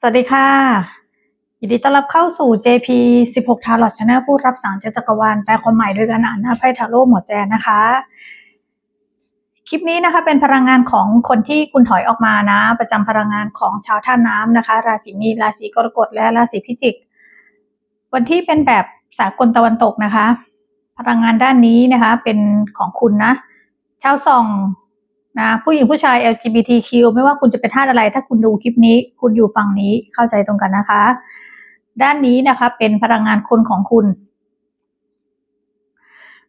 สวัสดีค่ะยินดีต้อนรับเข้าสู่ JP 16ทาร์ลอตชาแนลผู้รับสั่งเจ้าจักรวาลแปลความหมายด้วยการอ่านหน้าไพ่ทาโร่หมดแจนนะคะ คลิปนี้นะคะเป็นพลังงานของคนที่คุณถอยออกมานะ ประจำพลังงานของชาวท่าน้ำนะคะ ราศีมีนราศีกรกฎและราศีพิจิก วันที่เป็นแบบสากลตะวันตกนะคะ พลังงานด้านนี้นะคะเป็นของคุณนะชาวส่อง นะผู้หญิงผู้ชาย LGBTQ ไม่ว่าคุณจะเป็นท่าสอะไร ถ้าคุณดูคลิปนี้ คุณอยู่ฝั่งนี้เข้าใจตรงกันนะคะ ด้านนี้นะคะ เป็นพลังงานคนของคุณ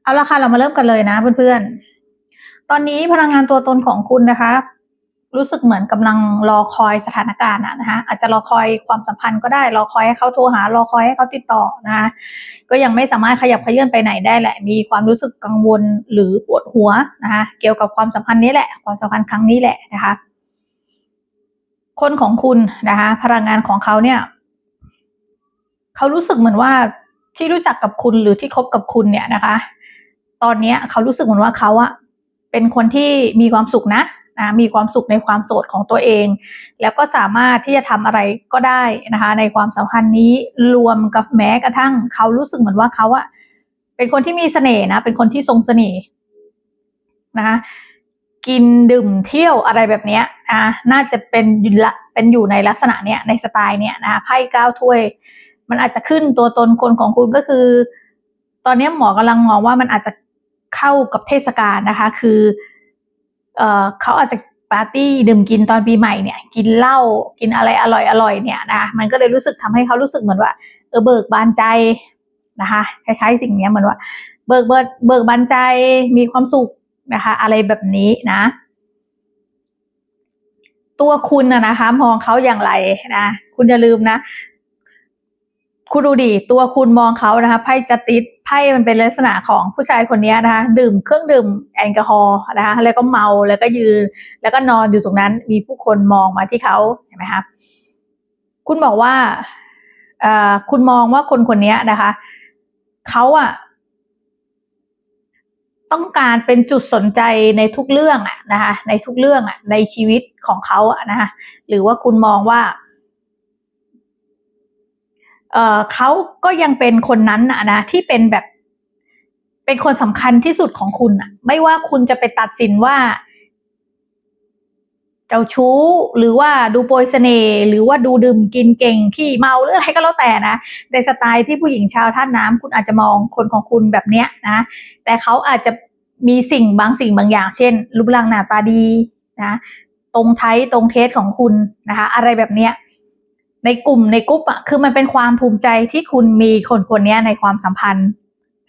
เอาละค่ะเรามาเริ่มกันเลยนะเพื่อนๆตอนนี้พลังงานตัวตนของคุณนะคะ รู้สึกเหมือนกำลังรอคอยสถานการณ์อะนะคะอาจจะรอคอยความสัมพันธ์ก็ได้ รอคอยให้เขาโทรหารอคอยให้เขาติดต่อนะคะก็ยังไม่สามารถขยับขยื่นไปไหนได้แหละ มีความรู้สึกกังวลหรือปวดหัวนะคะเกี่ยวกับความสัมพันธ์นี้แหละความสัมพันธ์ครั้งนี้แหละนะคะคนของคุณนะคะพลังงานของเขาเนี่ยเขารู้สึกเหมือนว่าที่รู้จักกับคุณหรือที่คบกับคุณเนี่ยนะคะ ตอนนี้เขารู้สึกเหมือนว่าเขาอะเป็นคนที่มีความสุขนะ นะมีความสุขในความโสดของตัวเอง แล้วก็สามารถที่จะทำอะไรก็ได้นะคะ ในความสัมพันธ์นี้รวมกับแม้กระทั่ง เขารู้สึกเหมือนว่าเขาอะเป็นคนที่มีเสน่ห์นะ เป็นคนที่ทรงเสน่ห์นะคะกินดื่มเที่ยวอะไรแบบเนี้ยอะน่าจะเป็นอยู่ละเป็นอยู่ในลักษณะเนี้ยในสไตล์เนี้ยนะไพ่เก้าถ้วย มันอาจจะขึ้นตัวตนคนของคุณก็คือ ตอนนี้หมอกำลังมองว่ามันอาจจะเข้ากับเทศกาลนะคะ คือ เออเขาอาจจะปาร์ตี้ดื่มกินตอนปีใหม่เนี่ย กินเหล้ากินอะไรอร่อยอร่อยเนี่ยนะมันก็เลยรู้สึกทำให้เขารู้สึกเหมือนว่า เออเบิกบานใจนะคะคล้ายๆสิ่งนี้เหมือนว่า เบิกเบิกเบิกบานใจมีความสุขนะคะ อะไรแบบนี้นะ ตัวคุณนะนะคะมองเขาอย่างไรนะคุณอย่าลืมนะ คุณดูดิตัวคุณมองเขานะคะไพ่จะติด ไพ่มันเป็นลักษณะของผู้ชายคนนี้นะคะดื่มเครื่องดื่มแอลกอฮอล์นะคะแล้วก็เมาแล้วก็ยืน แล้วก็นอนอยู่ตรงนั้นมีผู้คนมองมาที่เขาเห็นไหมคะคุณบอกว่าคุณมองว่าคนคนนี้นะคะเขาอะต้องการเป็นจุดสนใจในทุกเรื่องอะนะคะในทุกเรื่องอะในชีวิตของเขาอะนะคะหรือว่าคุณมองว่า เอ่อเขาก็ยังเป็นคนนั้นนะนะที่เป็นแบบ เป็นคนสำคัญที่สุดของคุณอะไม่ว่าคุณจะไปตัดสินว่า เจ้าชู้หรือว่าดูโปรยเสน่ห์หรือว่าดูดื่มกินเก่งขี้เมาหรืออะไรก็แล้วแต่นะในสไตล์ที่ผู้หญิงชาวท่าน้ำคุณอาจจะมองคนของคุณแบบเนี้ยนะ แต่เขาอาจจะมีสิ่งบางสิ่งบางอย่าง เช่น รูปร่างหน้าตาดีนะ ตรงไทยตรงเทสของคุณนะคะ อะไรแบบเนี้ย ในกลุ่มในกลุ่มอะคือมันเป็นความภูมิใจที่คุณมีคนคนนี้ในความสัมพันธ์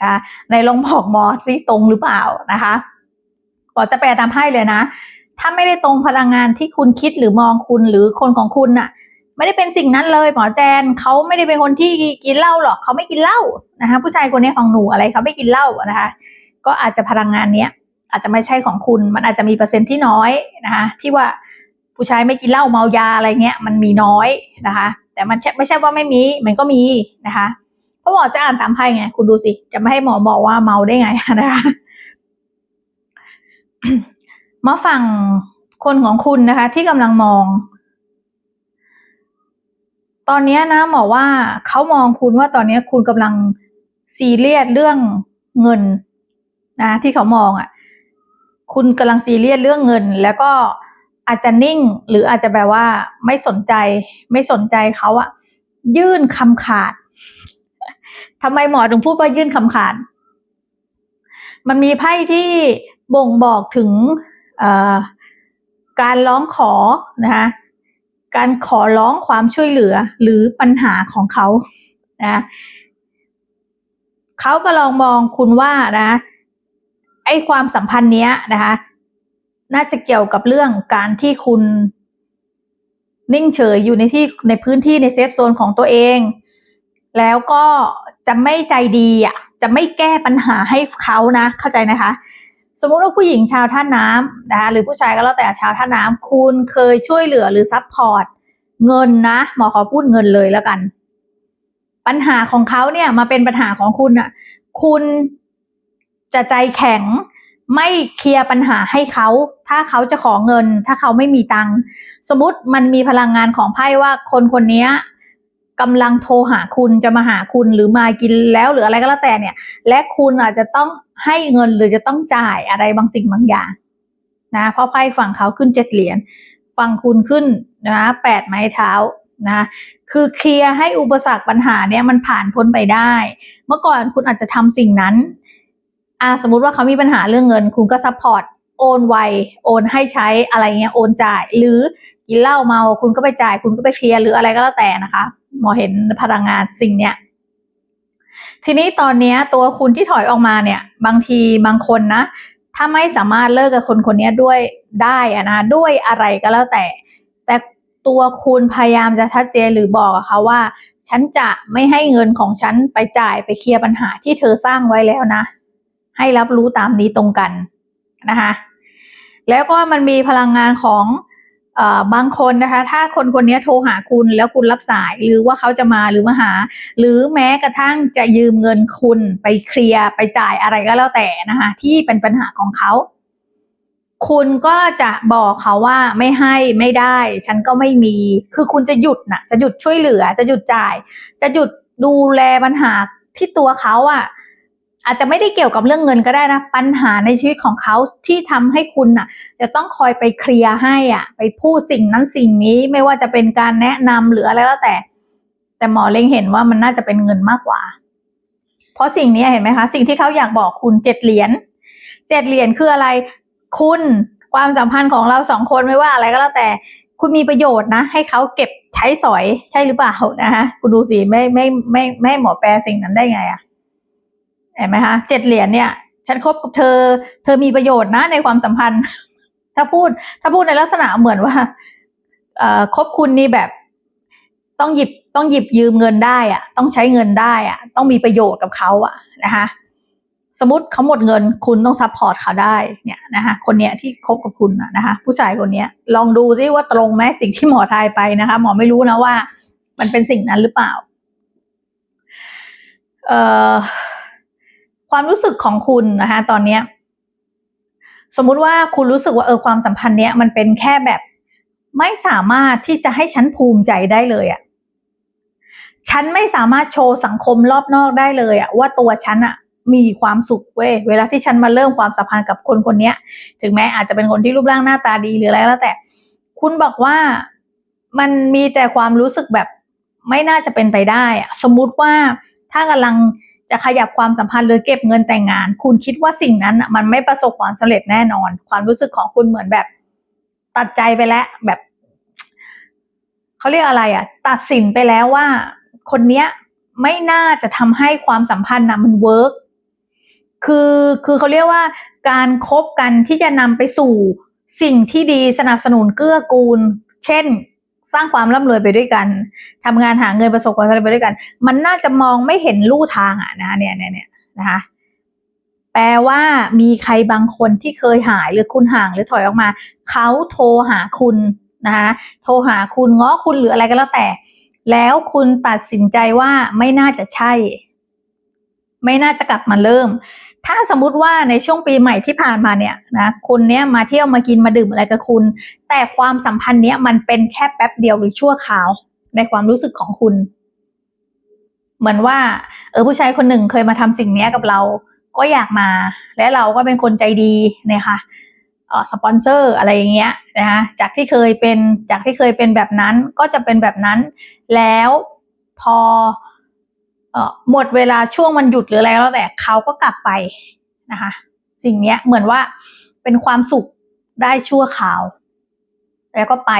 นะในลงบอกมอซิตรงหรือเปล่านะคะขอจะแปลตามให้เลยนะ ถ้าไม่ได้ตรงพลังงานที่คุณคิดหรือมองคุณหรือคนของคุณน่ะไม่ได้เป็นสิ่งนั้นเลยหมอแจนเขาไม่ได้เป็นคนที่กินเหล้าหรอกเขาไม่กินเหล้านะคะผู้ชายคนนี้ของหนูอะไรเขาไม่กินเหล้านะคะ ก็อาจจะพลังงานเนี้ยอาจจะไม่ใช่ของคุณ มันอาจจะมีเปอร์เซ็นต์ที่น้อยนะคะที่ว่า ผู้ชายไม่กินเหล้าเมายาอะไรเงี้ยมันมีน้อยนะคะ แต่มันไม่ใช่ว่าไม่มีมันก็มีนะคะเพราะหมอจะอ่านตามไพ่ไงคุณดูสิจะไม่ให้หมอบอกว่าเมาได้ไงนะคะมาฝั่งคนของคุณนะคะ ที่กำลังมอง ตอนนี้นะหมอว่าเขามองคุณว่าตอนนี้คุณกำลังซีเรียสเรื่องเงินนะที่เขามองอะ่ะ คุณกำลังซีเรียสเรื่องเงิน แล้วก็ อาจจะนิ่งหรืออาจจะแบบว่าไม่สนใจ ไม่สนใจเขาอะยื่นคำขาดทำไมหมอถึงพูดว่ายื่นคำขาด มันมีไพ่ที่บ่งบอกถึงการร้องขอนะคะการขอร้องความช่วยเหลือหรือปัญหาของเขานะเขาก็ลองมองคุณว่านะไอ้ความสัมพันธ์เนี้ยนะคะ น่าจะเกี่ยวกับเรื่องการที่คุณนิ่งเฉยอยู่ในที่ในพื้นที่ในเซฟโซนของตัวเอง แล้วก็จะไม่ใจดีอะ จะไม่แก้ปัญหาให้เขานะ เข้าใจนะคะ สมมุติว่าผู้หญิงชาวท่าน้ำนะคะหรือผู้ชายก็แล้วแต่ชาวท่าน้ำคุณเคยช่วยเหลือหรือซัพพอร์ตเงินนะหมอขอพูดเงินเลยแล้วกัน ปัญหาของเขาเนี่ยมาเป็นปัญหาของคุณอะ คุณจะใจแข็ง ไม่เคลียร์ปัญหาให้เขา ถ้าเขาจะขอเงิน ถ้าเขาไม่มีตังค์สมมติมันมีพลังงานของไพ่ว่าคนคนนี้กำลังโทรหาคุณจะมาหาคุณหรือมากินแล้วหรืออะไรก็แล้วแต่เนี่ย และคุณอาจจะต้องให้เงินหรือจะต้องจ่ายอะไรบางสิ่งบางอย่างนะเพราะไพ่ฝั่งเขาขึ้นเจ็ดเหรียญฝั่งคุณขึ้นนะแปดไม้เท้านะคือเคลียร์ให้อุปสรรคปัญหาเนี่ยมันผ่านพ้นไปได้ เมื่อก่อนคุณอาจจะทำสิ่งนั้น อ่าสมมุติว่าเขามีปัญหาเรื่องเงิน คุณก็ซัพพอร์ตโอนไวโอนให้ใช้อะไรเงี้ยโอนจ่าย หรือกินเหล้าเมาคุณก็ไปจ่าย คุณก็ไปเคลียร์หรืออะไรก็แล้วแต่นะคะหมอเห็นพลังงานสิ่งเนี้ยทีนี้ตอนเนี้ยตัวคุณที่ถอยออกมาเนี่ย บางทีบางคนนะ ถ้าไม่สามารถเลิกกับคนคนนี้ด้วยได้อะนะด้วยอะไรก็แล้วแต่ แต่ตัวคุณพยายามจะชัดเจนหรือบอกกับเขาว่า ฉันจะไม่ให้เงินของฉันไปจ่ายไปเคลียร์ปัญหาที่เธอสร้างไว้แล้วนะ ให้รับรู้ตามนี้ตรงกันนะคะแล้วก็มันมีพลังงานของอบางคนนะคะ ถ้าคนคนนี้โทรหาคุณแล้วคุณรับสายหรือว่าเขาจะมาหรือมาหา หรือแม้กระทั่งจะยืมเงินคุณไปเคลียร์ไปจ่ายอะไรก็แล้วแต่นะคะที่เป็นปัญหาของเขา คุณก็จะบอกเขาว่าไม่ให้ไม่ได้ ฉันก็ไม่มี คือคุณจะหยุดนะจะหยุดช่วยเหลือ จะหยุดจ่าย จะหยุดดูแลปัญหาที่ตัวเขาอะ่ะ อาจจะไม่ได้เกี่ยวกับเรื่องเงินก็ได้นะ ปัญหาในชีวิตของเขาที่ทำให้คุณน่ะ จะต้องคอยไปเคลียร์ให้อะ ไปพูดสิ่งนั้นสิ่งนี้ไม่ว่าจะเป็นการแนะนำหรืออะไรแล้วแต่ แต่หมอเล็งเห็นว่ามันน่าจะเป็นเงินมากกว่า เพราะสิ่งนี้เห็นไหมคะ สิ่งที่เขาอยากบอกคุณเจ็ดเหรียญเจ็ดเหรียญคืออะไร คุณความสัมพันธ์ของเราสองคนไม่ว่าอะไรก็แล้วแต่คุณมีประโยชน์นะ ให้เขาเก็บใช้สอยใช่หรือเปล่านะคะคุณดูสิไม่ไม่ไม่ไม่ให้หมอแปลสิ่งนั้นได้ไงอะ เห็นไหมคะเจ็ดเหรียญเนี่ยฉันคบกับเธอ เธอมีประโยชน์นะในความสัมพันธ์ ถ้าพูดถ้าพูดในลักษณะเหมือนว่าเอ่อคบคุณนี่แบบต้องหยิบต้องหยิบยืมเงินได้อะต้องใช้เงินได้อะต้องมีประโยชน์กับเขาอะนะคะสมมติเขาหมดเงินคุณต้องซัพพอร์ตเขาได้เนี่ยนะคะคนเนี้ยที่คบกับคุณนะนะคะผู้ชายคนเนี้ยลองดูซิว่าตรงไหมสิ่งที่หมอทายไปนะคะ หมอไม่รู้นะว่า มันเป็นสิ่งนั้นหรือเปล่า เอ่อ ความรู้สึกของคุณนะคะตอนเนี้ยสมมุติว่าคุณรู้สึกว่าเออความสัมพันธ์เนี้ยมันเป็นแค่แบบไม่สามารถที่จะให้ฉันภูมิใจได้เลยอะ่ะฉันไม่สามารถโชว์สังคมรอบนอกได้เลยอะ่ะว่าตัวฉันอะ่ะมีความสุขเว้ยเวลาที่ฉันมาเริ่มความสัมพันธ์กับคนคนนี้ถึงแม้อาจจะเป็นคนที่รูปร่างหน้าตาดีหรืออะไรแล้วแต่ คุณบอกว่ามันมีแต่ความรู้สึกแบบไม่น่าจะเป็นไปได้อะสมมุติว่าถ้ากำลัง จะขยับความสัมพันธ์หรือเก็บเงินแต่งงาน คุณคิดว่าสิ่งนั้นอะมันไม่ประสบความสำเร็จแน่นอน ความรู้สึกของคุณเหมือนแบบ ตัดใจไปแล้วแบบเขาเรียกอะไรอะ ตัดสินไปแล้วว่า คนเนี้ยไม่น่าจะทำให้ความสัมพันธ์นะมันเวิร์กคือคือเขาเรียกว่า การครบกันที่จะนำไปสู่สิ่งที่ดีสนับสนุนเกื้อกูล เช่น สร้างความร่ำรวยไปด้วยกันทำงานหาเงินประสบความสำเร็จไปด้วยกัน มันน่าจะมองไม่เห็นลู่ทางอะนะเนี่ยเนี่ยเนี่ยนะคะแปลว่ามีใครบางคนที่เคยหายหรือคุณห่างหรือถอยออกมา เขาโทรหาคุณนะคะโทรหาคุณง้อคุณหรืออะไรก็แล้วแต่ แล้วคุณตัดสินใจว่าไม่น่าจะใช่ ไม่น่าจะกลับมาเริ่ม ถ้าสมมติว่าในช่วงปีใหม่ที่ผ่านมาเนี่ยนะคุณเนี้ยมาเที่ยวมากินมาดื่มอะไรกับคุณ แต่ความสัมพันธ์เนี้ยมันเป็นแค่แป๊บเดียวหรือชั่วคราว ในความรู้สึกของคุณ เหมือนว่า เออผู้ชายคนหนึ่งเคยมาทำสิ่งเนี้ยกับเรา ก็อยากมา และเราก็เป็นคนใจดีนะคะออสปอนเซอร์อะไรอย่างเงี้ยนะคะจากที่เคยเป็นจากที่เคยเป็นแบบนั้นก็จะเป็นแบบนั้น แล้วพอ หมดเวลาช่วงวันหยุดหรืออะไรแล้วแต่เขาก็กลับไปนะคะสิ่งเนี้ยเหมือนว่าเป็นความสุขได้ชั่วคราว แล้วก็ไป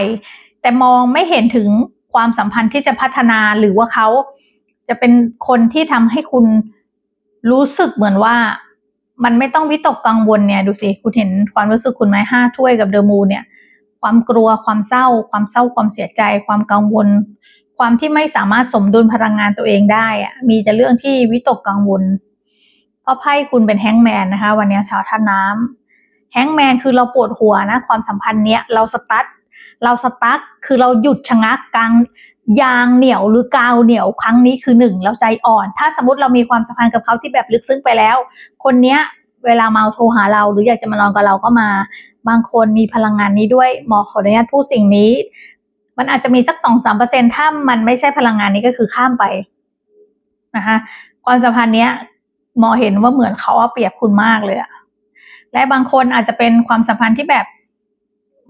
แต่มองไม่เห็นถึงความสัมพันธ์ที่จะพัฒนาหรือว่าเขาจะเป็นคนที่ทำให้คุณรู้สึกเหมือนว่ามันไม่ต้องวิตกกังวลเนี่ยดูสิคุณเห็นความรู้สึกคุณไหมห้าถ้วยกับเดอะมูเนี่ย ความกลัวความเศร้า ความเศร้าความเสียใจ ความกังวล ความที่ไม่สามารถสมดุลพลังงานตัวเองได้อะมีแต่เรื่องที่วิตกกังวล เพราะไพ่คุณเป็นแฮงแมนนะคะ วันนี้ชาวท่าน้ำแฮงแมนคือเราปวดหัวนะ ความสัมพันธ์เนี้ยเราสตั๊ดเราสตั๊กคือเราหยุดชะงักกลางยางเหนียวหรือกาวเหนียวครั้งนี้คือหนึ่งเราใจอ่อน ถ้าสมมติเรามีความสัมพันธ์กับเขาที่แบบลึกซึ้งไปแล้ว คนเนี้ยเวลาเมาโทรหาเราหรืออยากจะมานอนกับเราก็มา บางคนมีพลังงานนี้ด้วยหมอขออนุญาตพูดสิ่งนี้ มันอาจจะมีสักสองสามเปอร์เซ็นถ้ามันไม่ใช่พลังงานนี้ก็คือข้ามไปนะคะความสัมพันธ์เนี้ยมอเห็นว่าเหมือนเขาเอาเปรียบคุณมากเลยอะและบางคนอาจจะเป็นความสัมพันธ์ที่แบบ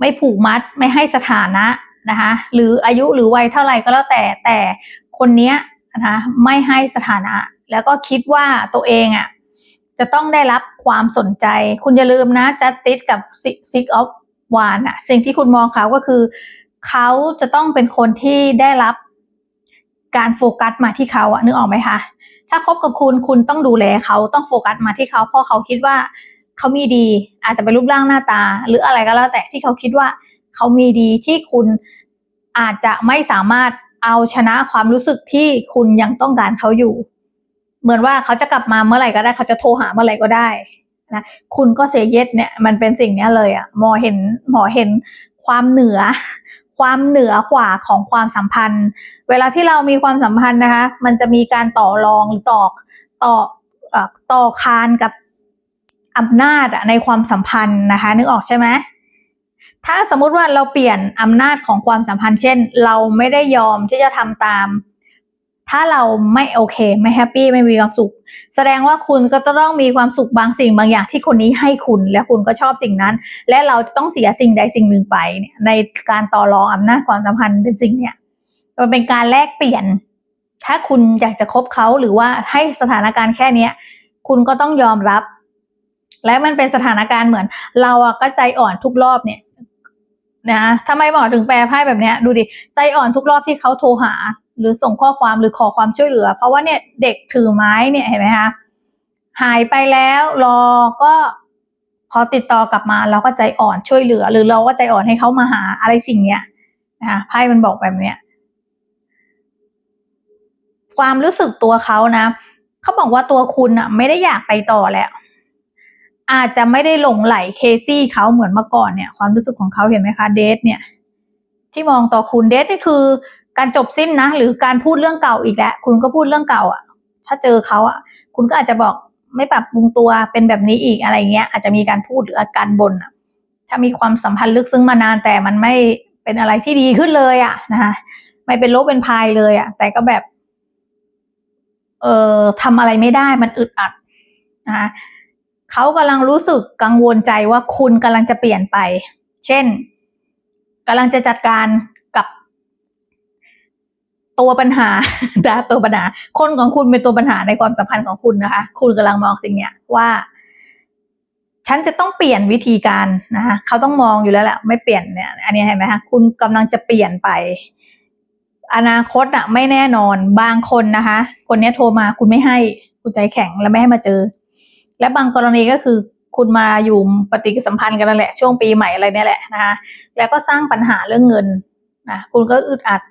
ไม่ผูกมัดไม่ให้สถานะนะคะหรืออายุหรือวัยเท่าไหร่ก็แล้วแต่แต่คนเนี้ยนะคะไม่ให้สถานะ แล้วก็คิดว่าตัวเองอะ่ะจะต้องได้รับความสนใจ คุณอย่าลืมนะจัดติดกับ six of วานอะสิ่งที่คุณมองเขาก็คือ เขาจะต้องเป็นคนที่ได้รับการโฟกัสมาที่เขาอะนึกออกไหมคะ ถ้าคบกับคุณคุณต้องดูแลเขาต้องโฟกัสมาที่เขา เพราะเขาคิดว่าเขามีดี อาจจะเป็นรูปร่างหน้าตา หรืออะไรก็แล้วแต่ที่เขาคิดว่าเขามีดีที่คุณอาจจะไม่สามารถเอาชนะความรู้สึกที่คุณยังต้องการเขาอยู่ เหมือนว่าเขาจะกลับมาเมื่อไหร่ก็ได้เขาจะโทรหาเมื่อไหร่ก็ได้นะคุณก็เสียเย็ดเนี่ยมันเป็นสิ่งนี้เลยอะหมอเห็นหมอเห็นความเหนือ ความเหนือกว่าของความสัมพันธ์ เวลาที่เรามีความสัมพันธ์นะคะ มันจะมีการต่อรองหรือต่อต่อเอ่อต่อคานกับอำนาจในความสัมพันธ์นะคะ นึกออกใช่ไหมถ้าสมมุติว่าเราเปลี่ยนอำนาจของความสัมพันธ์ เช่น เราไม่ได้ยอมที่จะทำตาม ถ้าเราไม่โอเค ไม่แฮปปี้ไม่มีความสุข แสดงว่าคุณก็ต้องมีความสุขบางสิ่งบางอย่างที่คนนี้ให้คุณและคุณก็ชอบสิ่งนั้น และเราจะต้องเสียสิ่งใดสิ่งหนึ่งไปเนี่ยในการต่อรองอำนาจความสัมพันธ์เป็นสิ่งเนี่ยมันเป็นการแลกเปลี่ยน ถ้าคุณอยากจะคบเขาหรือว่าให้สถานการณ์แค่เนี้ย คุณก็ต้องยอมรับ และมันเป็นสถานการณ์เหมือน เราอะก็ใจอ่อนทุกรอบเนี่ยนะทำไมหมอถึงแปลไพ่แบบเนี้ยดูดิใจอ่อนทุกรอบที่เขาโทรหา หรือส่งข้อความหรือขอความช่วยเหลือ เพราะว่าเนี่ยเด็กถือไม้เนี่ยเห็นไหมคะหายไปแล้วรอก็พอติดต่อกลับมาเราก็ใจอ่อนช่วยเหลือ หรือเราก็ใจอ่อนให้เขามาหาอะไรสิ่งเนี้ยนะคะไพ่มันบอกแบบเนี้ยความรู้สึกตัวเขานะเขาบอกว่าตัวคุณอะไม่ได้อยากไปต่อแล้ว อาจจะไม่ได้หลงไหลเคซี่เขาเหมือนเมื่อก่อนเนี่ย ความรู้สึกของเขาเห็นไหมคะเดทเนี่ย ที่มองต่อคุณเดทนี่คือ การจบสิ้นนะ หรือการพูดเรื่องเก่าอีกแล้วคุณก็พูดเรื่องเก่าอะ ถ้าเจอเขาอะ คุณก็อาจจะบอกไม่ปรับปรุงตัวเป็นแบบนี้อีกอะไรเงี้ย อาจจะมีการพูดหรืออาการบ่นอะ ถ้ามีความสัมพันธ์ลึกซึ้งมานานแต่มันไม่เป็นอะไรที่ดีขึ้นเลยอะนะคะไม่เป็นลบเป็นพายเลยอะ แต่ก็แบบ เอ่อทำอะไรไม่ได้มันอึดอัดนะคะเขากำลังรู้สึกกังวลใจว่าคุณกำลังจะเปลี่ยนไป เช่นกำลังจะจัดการ ตัวปัญหานะตัวปัญหา คนของคุณเป็นตัวปัญหาในความสัมพันธ์ของคุณนะคะ คุณกำลังมองสิ่งเนี้ยว่า ฉันจะต้องเปลี่ยนวิธีการนะคะเขาต้องมองอยู่แล้วแหละไม่เปลี่ยนเนี่ย อันนี้เห็นไหมคะคุณกำลังจะเปลี่ยนไป อนาคตอะไม่แน่นอนบางคนนะคะ คนนี้โทรมาคุณไม่ให้คุณใจแข็งแล้วไม่ให้มาเจอ และบางกรณีก็คือคุณมาอยู่ปฏิสัมพันธ์กันนั่นแหละช่วงปีใหม่อะไรเนี่ยแหละนะคะแล้วก็สร้างปัญหาเรื่องเงินนะคุณก็อึดอัด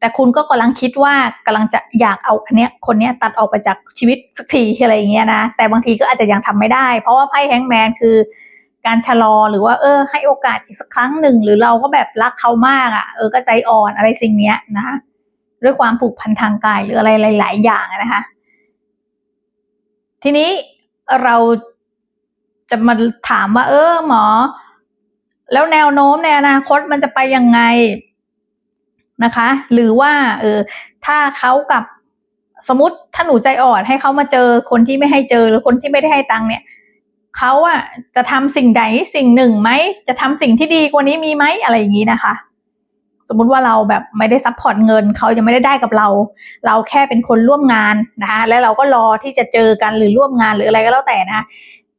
แต่คุณก็กำลังคิดว่ากำลังจะอยากเอาอันเนี้ยคนเนี้ยตัดออกไปจากชีวิตสักทีอะไรอย่างเงี้ยนะ แต่บางทีก็อาจจะยังทำไม่ได้ เพราะว่าไพ่แฮงแมนคือ การชะลอหรือว่าเออ ให้โอกาสอีกสักครั้งหนึ่ง หรือเราก็แบบรักเขามากอะ่ะ เออก็ใจอ่อนอะไรสิ่งเนี้ยนะคะด้วยความผูกพันทางกายหรืออะไรหลาย ๆ อย่างนะคะ ทีนี้เราจะมาถามว่า เออหมอ แล้วแนวโน้มในอนาคตมันจะไปยังไง นะคะ หรือว่าเออถ้าเขากับสมมติถ้าหนูใจอ่อนให้เขามาเจอคนที่ไม่ให้เจอหรือคนที่ไม่ได้ให้ตังค์เนี่ยเขาอะจะทำสิ่งใดสิ่งหนึ่งไหมจะทำสิ่งที่ดีกว่านี้มีไหมอะไรอย่างนี้นะคะ สมมุติว่าเราแบบไม่ได้ซัพพอร์ตเงินเขายังไม่ได้ได้กับเรา เราแค่เป็นคนร่วมงานนะคะแล้วเราก็รอที่จะเจอกันหรือร่วมงานหรืออะไรก็แล้วแต่นะ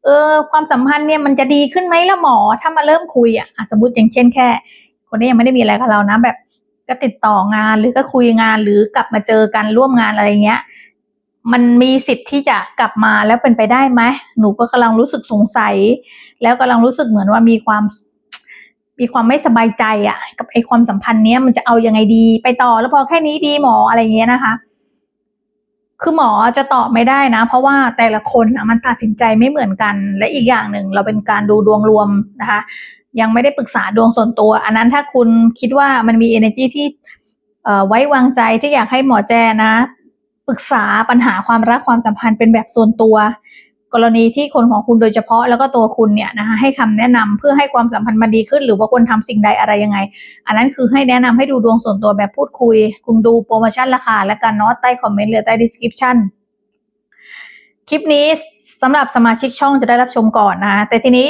เออความสัมพันธ์เนี่ยมันจะดีขึ้นไหมละหมอถ้ามาเริ่มคุยอะสมมติอย่างเช่นแค่ คนนี้ยังไม่ได้มีอะไรกับเรานะแบบ ก็ติดต่องานหรือก็คุยงานหรือกลับมาเจอกันร่วมงานอะไรเงี้ย มันมีสิทธิ์ที่จะกลับมาแล้วเป็นไปได้ไหมหนูก็กำลังรู้สึกสงสัย แล้วกำลังรู้สึกเหมือนว่ามีความมีความไม่สบายใจอะกับไอความสัมพันธ์เนี้ยมันจะเอายังไงดี ไปต่อแล้วพอแค่นี้ดีหมออะไรเงี้ยนะคะ คือหมอจะตอบไม่ได้นะ เพราะว่าแต่ละคนอะมันตัดสินใจไม่เหมือนกัน และอีกอย่างหนึ่งเราเป็นการดูดวงรวมนะคะ ยังไม่ได้ปรึกษาดวงส่วนตัว อันนั้นถ้าคุณคิดว่ามันมี energy ที่ไว้วางใจที่อยากให้หมอแจนะ ปรึกษาปัญหาความรักความสัมพันธ์เป็นแบบส่วนตัว กรณีที่คนของคุณโดยเฉพาะแล้วก็ตัวคุณเนี่ยนะคะให้คำแนะนำเพื่อให้ความสัมพันธ์มันดีขึ้น หรือว่าควรทำสิ่งใดอะไรยังไง อันนั้นคือให้แนะนำให้ดูดวงส่วนตัวแบบพูดคุย คุณดูโปรโมชั่นราคาและกันเนาะใต้คอมเมนต์หรือใต้ description คลิปนี้สำหรับสมาชิกช่องจะได้รับชมก่อนนะ แต่ทีนี้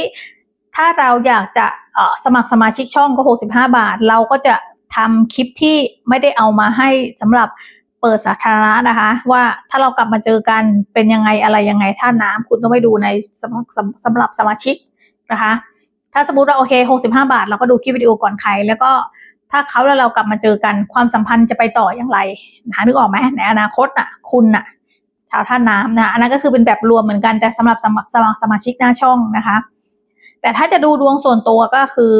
ถ้าเราอยากจะสมัครสมาชิกช่องก็ 65 บาท เราก็จะทำคลิปที่ไม่ได้เอามาให้สำหรับเปิดสาธารณะนะคะ ว่าถ้าเรากลับมาเจอกันเป็นยังไงอะไรยังไงท่าน้ำคุณต้องไปดูในสำหรับสำสำหรับสมาชิกนะคะ ถ้าสมมติว่าโอเค 65 บาท เราก็ดูคลิปวิดีโอก่อนใคร แล้วก็ถ้าเขาแล้วเรากลับมาเจอกันความสัมพันธ์จะไปต่ออย่างไรนะคะนึกออกไหมในอนาคตน่ะคุณน่ะชาวท่าน้ำนะอันนั้นก็คือเป็นแบบรวมเหมือนกันแต่สำหรับสมัครสมาชิกหน้าช่องนะคะ แต่ถ้าจะดูดวงส่วนตัวก็คือ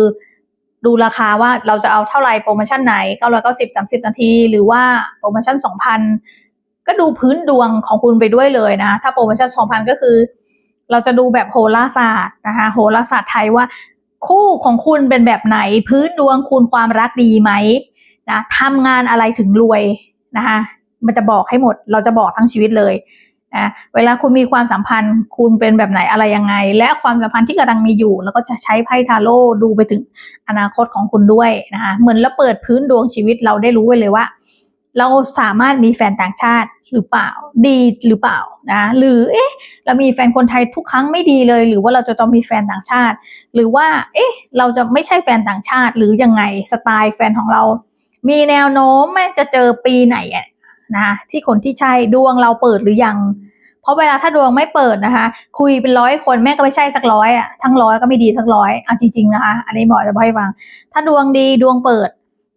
ดูราคาว่าเราจะเอาเท่าไหร่โปรโมชั่นไหน990 30นาที หรือว่าโปรโมชั่น2,000ก็ดูพื้นดวงของคุณไปด้วยเลยนะ ถ้าโปรโมชั่น2,000ก็คือ เราจะดูแบบโหราศาสตร์นะคะโหราศาสตร์ไทยว่า คู่ของคุณเป็นแบบไหน พื้นดวงคุณความรักดีไหมนะทำงานอะไรถึงรวยนะคะมันจะบอกให้หมด เราจะบอกทั้งชีวิตเลย นะเวลาคุณมีความสัมพันธ์ คุณเป็นแบบไหนอะไรยังไง และความสัมพันธ์ที่กำลังมีอยู่ แล้วก็จะใช้ไพ่ทาโร่ดูไปถึงอนาคตของคุณด้วยนะคะเหมือนเราเปิดพื้นดวงชีวิตเราได้รู้ไว้เลยว่า เราสามารถมีแฟนต่างชาติหรือเปล่า ดีหรือเปล่านะหรือเอ๊ะเรามีแฟนคนไทยทุกครั้งไม่ดีเลย หรือว่าเราจะต้องมีแฟนต่างชาติ หรือว่า เอ๊ะ เราจะไม่ใช่แฟนต่างชาติหรือยังไงสไตล์แฟนของเรา มีแนวโน้มแม่จะเจอปีไหน อะนะที่คนที่ใช่ดวงเราเปิดหรือยัง เพราะเวลาถ้าดวงไม่เปิดนะคะ คุยเป็นร้อยคนแม่ก็ไม่ใช่สักร้อยอะทั้งร้อยก็ไม่ดีทั้งร้อยเอาจริงๆนะคะ อันนี้หมอจะบอกให้ฟัง ถ้าดวงดีดวงเปิด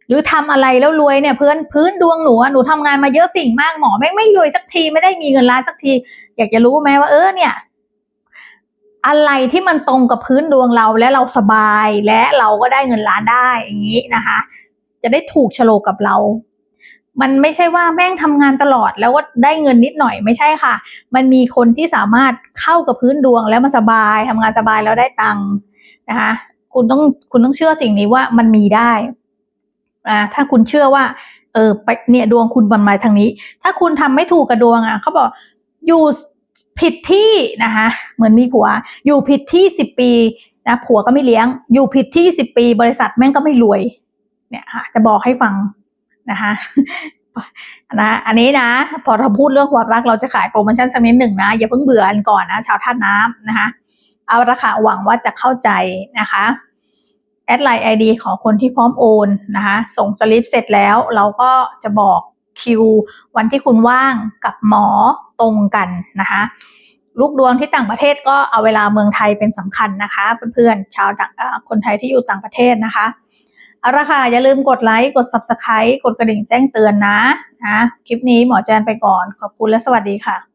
หรือทำอะไรแล้วรวยเนี่ยเพื่อนพื้นดวงหนูหนูทำงานมาเยอะสิ่งมากหมอไม่ไม่รวยสักทีไม่ได้มีเงินล้านสักที อยากจะรู้ไหมว่าเออเนี่ยอะไรที่มันตรงกับพื้นดวงเราและเราสบายและเราก็ได้เงินล้านได้อย่างนี้นะคะ จะได้ถูกโฉลกกับเรา มันไม่ใช่ว่าแม่งทำงานตลอดแล้วก็ได้เงินนิดหน่อยไม่ใช่ค่ะ มันมีคนที่สามารถเข้ากับพื้นดวงแล้วมันสบายทำงานสบายแล้วได้ตังค์นะคะ คุณต้องคุณต้องเชื่อสิ่งนี้ว่ามันมีได้อ่าถ้าคุณเชื่อว่าเออไปเนี่ยดวงคุณบันมาทางนี้ ถ้าคุณทำไม่ถูกกับดวงอะเขาบอกอยู่ผิดที่นะคะเหมือนมีผัว อยู่ผิดที่สิบปีนะผัวก็ไม่เลี้ยง อยู่ผิดที่สิบปี บริษัทแม่งก็ไม่รวย เนี่ยค่ะจะบอกให้ฟัง นะคะนะอันนี้นะ พอเราพูดเรื่องความรักเราจะขายโปรโมชั่นสักนิดหนึ่งนะ อย่าเพิ่งเบื่อกันก่อนนะ ชาวท่าน้ำนะคะ เอาราคาหวังว่าจะเข้าใจนะคะแอดไลน์ไอดีของคนที่พร้อมโอนนะคะ ส่งสลิปเสร็จแล้วเราก็จะบอกคิว วันที่คุณว่างกับหมอตรงกันนะคะ ลูกดวงที่ต่างประเทศก็เอาเวลาเมืองไทยเป็นสำคัญนะคะ เพื่อนๆชาวคนไทยที่อยู่ต่างประเทศนะคะ เอาละค่ะ อย่าลืมกดไลค์ กด subscribe กดกระดิ่งแจ้งเตือนนะนะ คลิปนี้หมอแจนไปก่อน ขอบคุณและสวัสดีค่ะ